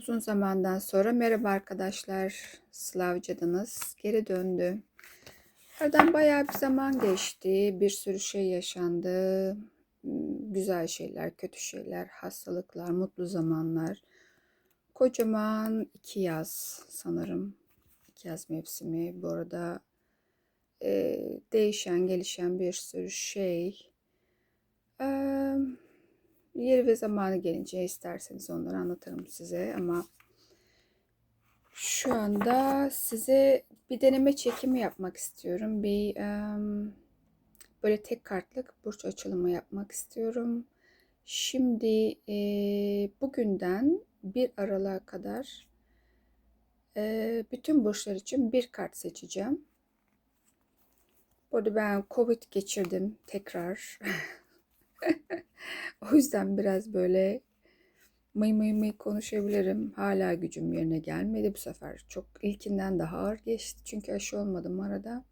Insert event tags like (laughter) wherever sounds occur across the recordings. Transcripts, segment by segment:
Uzun zamandan sonra merhaba arkadaşlar. Slavcadınız geri döndü. Aradan bayağı bir zaman geçti. Bir sürü şey yaşandı. Hmm, Güzel şeyler, kötü şeyler, hastalıklar, mutlu zamanlar. Kocaman iki yaz sanırım. İki yaz mevsimi. Bu arada e, değişen, gelişen bir sürü şey. Eee Yeri ve zamanı gelince isterseniz onları anlatırım size ama şu anda size bir deneme çekimi yapmak istiyorum. Bir em, böyle tek kartlık burç açılımı yapmak istiyorum. Şimdi e, bugünden bir aralığa kadar e, bütün burçlar için bir kart seçeceğim. Bu arada ben Covid geçirdim tekrar. (laughs) (laughs) O yüzden biraz böyle mıy mıy mıy konuşabilirim. Hala gücüm yerine gelmedi bu sefer. Çok ilkinden daha ağır geçti. Çünkü aşı olmadım arada.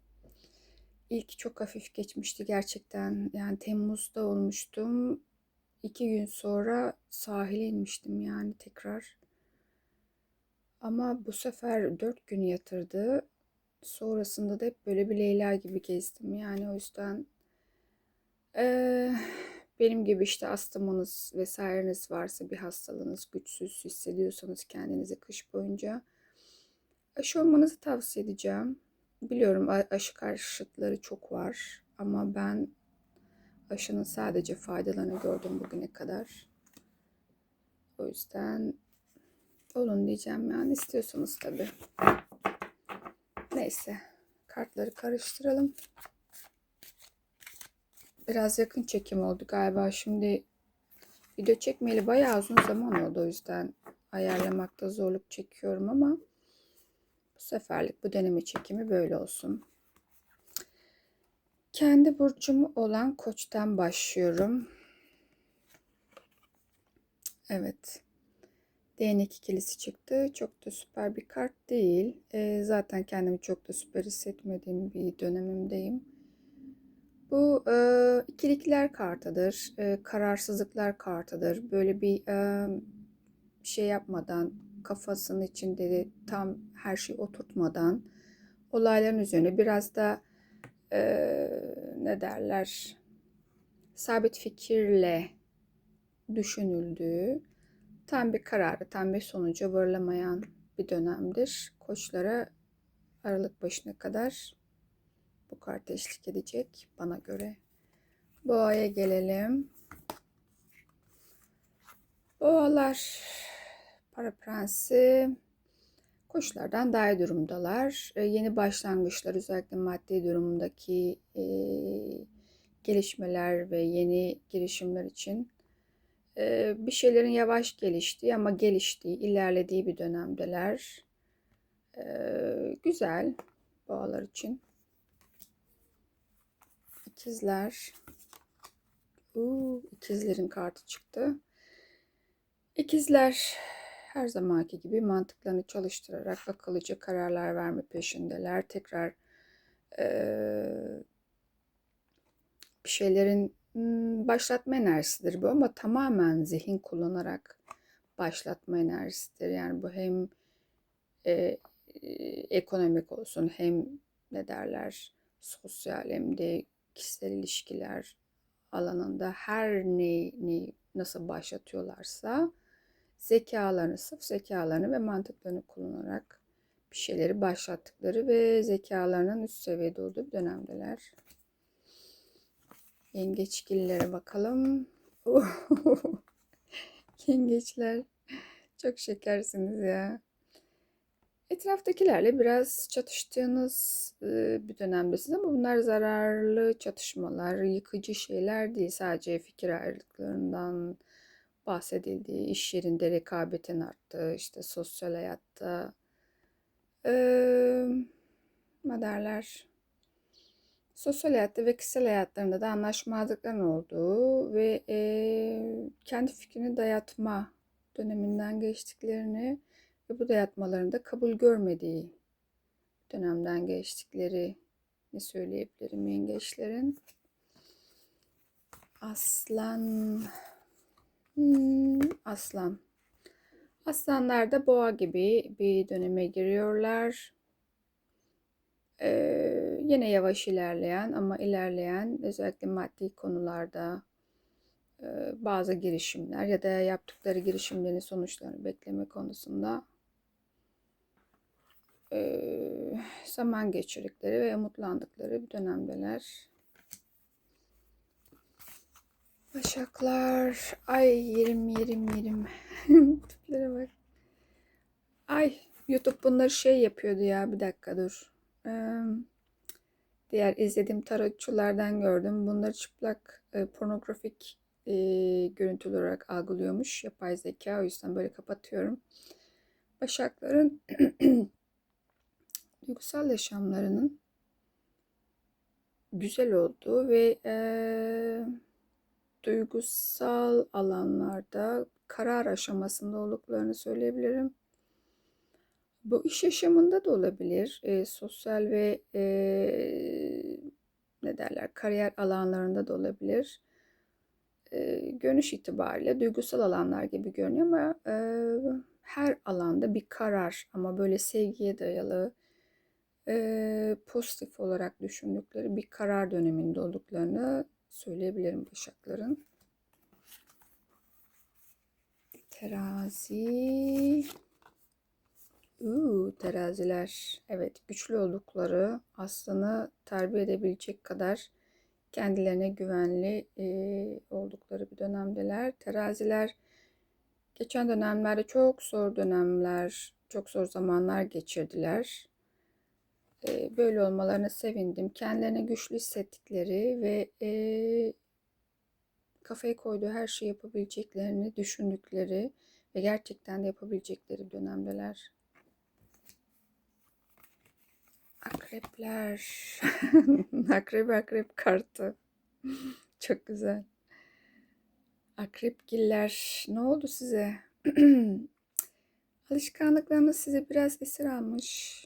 İlk çok hafif geçmişti gerçekten. Yani Temmuz'da olmuştum. İki gün sonra sahile inmiştim yani tekrar. Ama bu sefer dört gün yatırdı. Sonrasında da hep böyle bir Leyla gibi gezdim. Yani o yüzden eee benim gibi işte astımınız vesaireniz varsa bir hastalığınız güçsüz hissediyorsanız kendinizi kış boyunca aşı olmanızı tavsiye edeceğim. Biliyorum aşı karşıtları çok var ama ben aşının sadece faydalarını gördüm bugüne kadar. O yüzden olun diyeceğim yani istiyorsanız tabii. Neyse kartları karıştıralım. Biraz yakın çekim oldu galiba. Şimdi video çekmeyeli bayağı uzun zaman oldu. O yüzden ayarlamakta zorluk çekiyorum ama bu seferlik bu deneme çekimi böyle olsun. Kendi burcum olan koçtan başlıyorum. Evet. Değnek ikilisi çıktı. Çok da süper bir kart değil. E, zaten kendimi çok da süper hissetmediğim bir dönemimdeyim. Bu e, ikilikler kartıdır. E, kararsızlıklar kartıdır. Böyle bir e, şey yapmadan, kafasının içinde de tam her şey oturtmadan olayların üzerine biraz da e, ne derler sabit fikirle düşünüldüğü tam bir kararı, tam bir sonuca varılamayan bir dönemdir. Koçlara Aralık başına kadar bu kart eşlik edecek bana göre. Boğaya gelelim. Boğalar para prensi koşullardan daha iyi durumdalar. E, yeni başlangıçlar özellikle maddi durumdaki e, gelişmeler ve yeni girişimler için e, bir şeylerin yavaş geliştiği ama geliştiği, ilerlediği bir dönemdeler. E, güzel boğalar için. İkizler. Uuu, ikizlerin kartı çıktı. İkizler her zamanki gibi mantıklarını çalıştırarak akıllıca kararlar verme peşindeler. Tekrar ee, bir şeylerin hmm, başlatma enerjisidir bu ama tamamen zihin kullanarak başlatma enerjisidir. Yani bu hem e, ekonomik olsun hem ne derler sosyal hem de kişisel ilişkiler alanında her neyi nasıl başlatıyorlarsa zekalarını, sırf zekalarını ve mantıklarını kullanarak bir şeyleri başlattıkları ve zekalarının üst seviyede olduğu bir dönemdeler. Yengeçgillere bakalım. (laughs) Yengeçler çok şekersiniz ya. Etraftakilerle biraz çatıştığınız bir dönemdesiniz ama bunlar zararlı çatışmalar, yıkıcı şeyler değil. Sadece fikir ayrılıklarından bahsedildiği, iş yerinde rekabetin arttığı, işte sosyal hayatta ee, derler? Sosyal hayatta ve kişisel hayatlarında da anlaşmazlıkların olduğu ve e, kendi fikrini dayatma döneminden geçtiklerini ve bu dayatmalarında kabul görmediği dönemden geçtikleri ne söyleyebilirim yengeçlerin. Aslan hmm, aslan. Aslanlar da boğa gibi bir döneme giriyorlar. Ee, yine yavaş ilerleyen ama ilerleyen özellikle maddi konularda e, bazı girişimler ya da yaptıkları girişimlerin sonuçlarını bekleme konusunda e, zaman geçirdikleri ve umutlandıkları bir dönemdeler. Başaklar. Ay yerim yerim yerim. (laughs) Tiplere bak. Ay YouTube bunları şey yapıyordu ya bir dakika dur. Ee, diğer izlediğim tarotçulardan gördüm. Bunları çıplak e, pornografik e, görüntülü olarak algılıyormuş yapay zeka. O yüzden böyle kapatıyorum. Başakların (clears throat) duygusal yaşamlarının güzel olduğu ve e, duygusal alanlarda karar aşamasında olduklarını söyleyebilirim. Bu iş yaşamında da olabilir. E, sosyal ve e, ne derler kariyer alanlarında da olabilir. E, görünüş itibariyle duygusal alanlar gibi görünüyor ama e, her alanda bir karar ama böyle sevgiye dayalı e, pozitif olarak düşündükleri bir karar döneminde olduklarını söyleyebilirim Başakların. Terazi. Uuu, teraziler. Evet, güçlü oldukları, aslanı terbiye edebilecek kadar kendilerine güvenli e, oldukları bir dönemdeler. Teraziler geçen dönemlerde çok zor dönemler, çok zor zamanlar geçirdiler. Böyle olmalarına sevindim. Kendilerine güçlü hissettikleri ve e, kafaya koyduğu her şeyi yapabileceklerini düşündükleri ve gerçekten de yapabilecekleri dönemdeler. Akrepler. (laughs) akrep akrep kartı. (laughs) Çok güzel. Akrepgiller. Ne oldu size? (clears throat) Alışkanlıklarınız size biraz esir almış.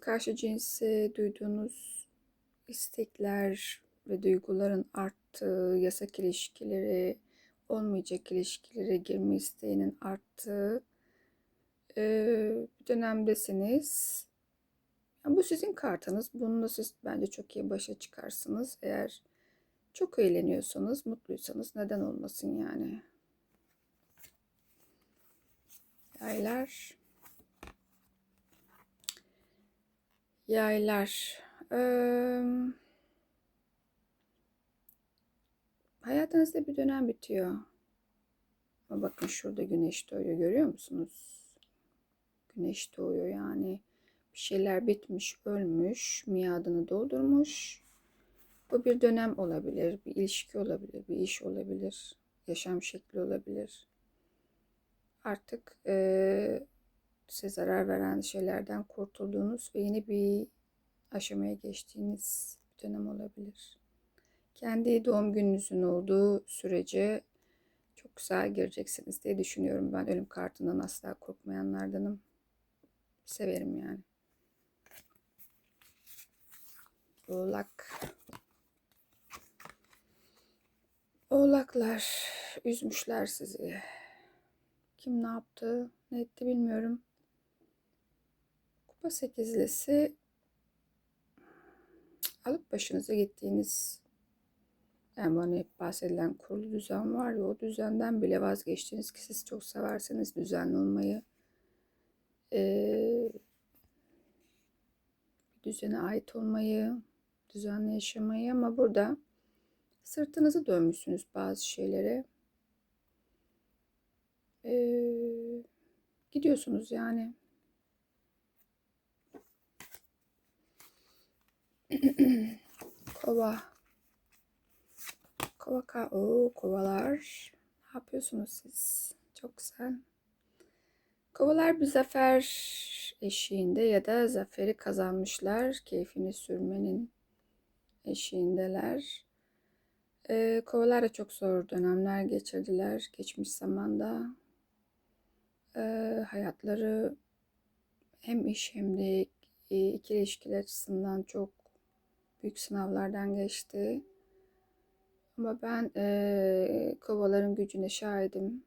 Karşı cinse duyduğunuz istekler ve duyguların arttığı, yasak ilişkileri, olmayacak ilişkilere girme isteğinin arttığı bir dönemdesiniz. Yani bu sizin kartınız. Bununla siz bence çok iyi başa çıkarsınız. Eğer çok eğleniyorsanız, mutluysanız neden olmasın yani. Yaylar. Yaylar. Ee, hayatınızda bir dönem bitiyor. Ama bakın şurada güneş doğuyor görüyor musunuz? Güneş doğuyor yani. Bir şeyler bitmiş, ölmüş, miadını doldurmuş. Bu bir dönem olabilir, bir ilişki olabilir, bir iş olabilir, yaşam şekli olabilir. Artık e, size zarar veren şeylerden kurtulduğunuz ve yeni bir aşamaya geçtiğiniz bir dönem olabilir. Kendi doğum gününüzün olduğu sürece çok güzel gireceksiniz diye düşünüyorum. Ben ölüm kartından asla korkmayanlardanım. Severim yani. Oğlak. Oğlaklar üzmüşler sizi. Kim ne yaptı, ne etti bilmiyorum. Kupa sekizlisi alıp başınıza gittiğiniz yani bana hep bahsedilen kurulu düzen var ya o düzenden bile vazgeçtiniz ki siz çok severseniz düzenli olmayı e, düzene ait olmayı, düzenli yaşamayı ama burada sırtınızı dönmüşsünüz bazı şeylere. E, gidiyorsunuz yani. (clears throat) Kova. Kova ka o kovalar. Ne yapıyorsunuz siz? Çok güzel. Kovalar bir zafer eşiğinde ya da zaferi kazanmışlar. Keyfini sürmenin eşiğindeler. Ee, kovalar da çok zor dönemler geçirdiler geçmiş zamanda. Ee, hayatları hem iş hem de e, ikili ilişkiler açısından çok büyük sınavlardan geçti. Ama ben eee, kovaların gücüne şahidim.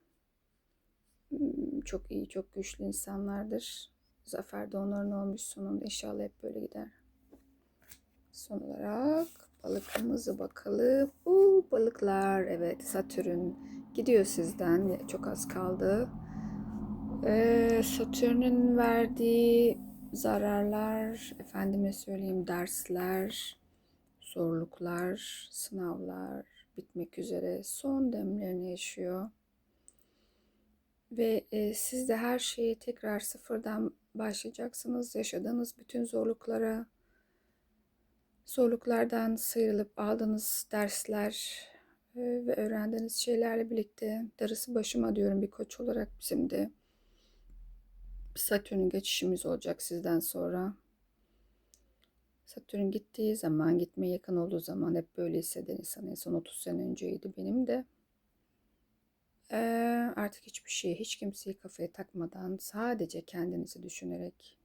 Hmm, Çok iyi, çok güçlü insanlardır. Zafer de onların olmuş sonunda. İnşallah hep böyle gider. Son olarak balıkımızı bakalım. Uuu balıklar. Evet Satürn gidiyor sizden. Çok az kaldı. Ee, Satürn'ün verdiği zararlar, efendime söyleyeyim dersler, zorluklar, sınavlar bitmek üzere son demlerini yaşıyor. Ve e, siz de her şeyi tekrar sıfırdan başlayacaksınız. Yaşadığınız bütün zorluklara, zorluklardan sıyrılıp aldığınız dersler e, ve öğrendiğiniz şeylerle birlikte darısı başıma diyorum bir koç olarak bizim de Satürn geçişimiz olacak sizden sonra. Satürn gittiği zaman, gitmeye yakın olduğu zaman hep böyle hisseden insan. En son 30 sene önceydi benim de. Ee, artık hiçbir şeyi, hiç kimseyi kafaya takmadan sadece kendinizi düşünerek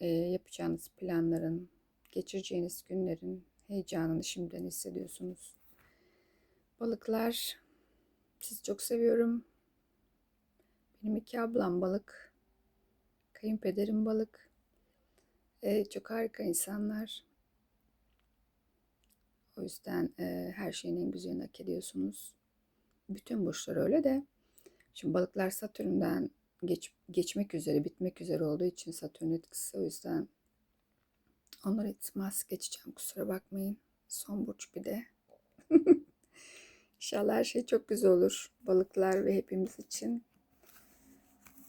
e, yapacağınız planların, geçireceğiniz günlerin heyecanını şimdiden hissediyorsunuz. Balıklar, sizi çok seviyorum. Benim iki ablam balık, kayınpederim balık. Ee, çok harika insanlar. O yüzden e, her şeyin en güzelini hak ediyorsunuz. Bütün burçlar öyle de. Şimdi balıklar Satürn'den geç, geçmek üzere, bitmek üzere olduğu için Satürn etkisi o yüzden onları etmez geçeceğim kusura bakmayın. Son burç bir de. (laughs) İnşallah her şey çok güzel olur. Balıklar ve hepimiz için.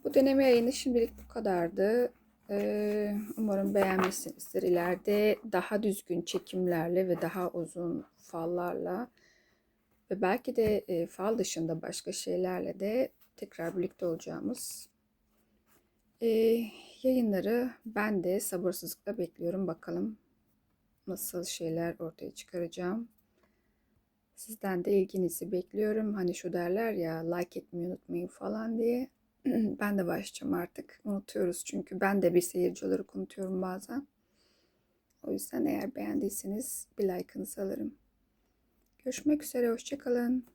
Bu deneme yayını şimdilik bu kadardı. Umarım beğenmişsinizdir. İleride daha düzgün çekimlerle ve daha uzun fallarla ve belki de fal dışında başka şeylerle de tekrar birlikte olacağımız yayınları ben de sabırsızlıkla bekliyorum. Bakalım nasıl şeyler ortaya çıkaracağım. Sizden de ilginizi bekliyorum. Hani şu derler ya like etmeyi unutmayın falan diye. (clears throat) ben de başlayacağım artık. Unutuyoruz çünkü ben de bir seyirci olarak unutuyorum bazen. O yüzden eğer beğendiyseniz bir like'ınızı alırım. Görüşmek üzere, hoşçakalın.